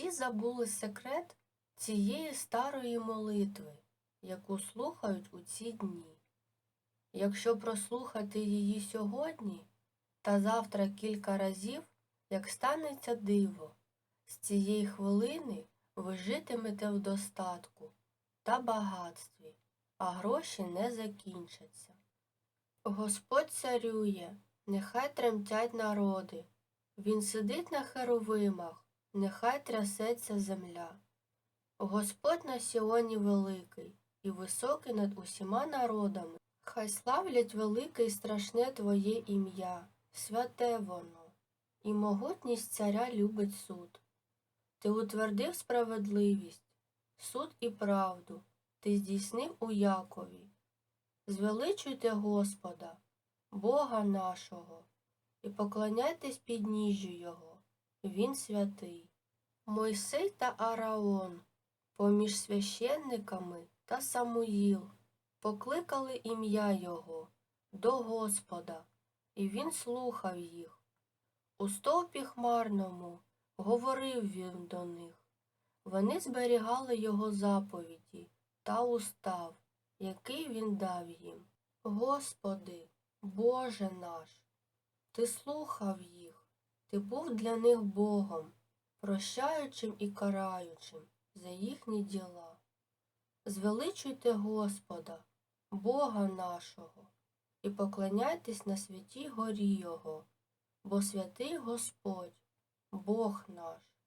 Всі забули секрет цієї старої молитви, яку слухають у ці дні. Якщо прослухати її сьогодні та завтра кілька разів, як станеться диво, з цієї хвилини ви житимете в достатку та багатстві, а гроші не закінчаться. Господь царює, нехай тремтять народи, Він сидить на херовимах, нехай трясеться земля. Господь на Сіоні великий і високий над усіма народами. Хай славлять велике і страшне Твоє ім'я, святе воно, і могутність царя любить суд. Ти утвердив справедливість, суд і правду, ти здійснив у Якові. Звеличуйте Господа, Бога нашого, і поклоняйтесь підніжжю Його, Він святий. Мойсей та Араон, поміж священниками та Самуїл, покликали ім'я Його до Господа, і він слухав їх. У стовпі хмарному говорив він до них. Вони зберігали його заповіді та устав, який він дав їм. Господи, Боже наш, Ти слухав їх, Ти був для них Богом, прощаючим і караючим за їхні діла. Звеличуйте Господа, Бога нашого, і поклоняйтесь на святій горі Його, бо святий Господь, Бог наш.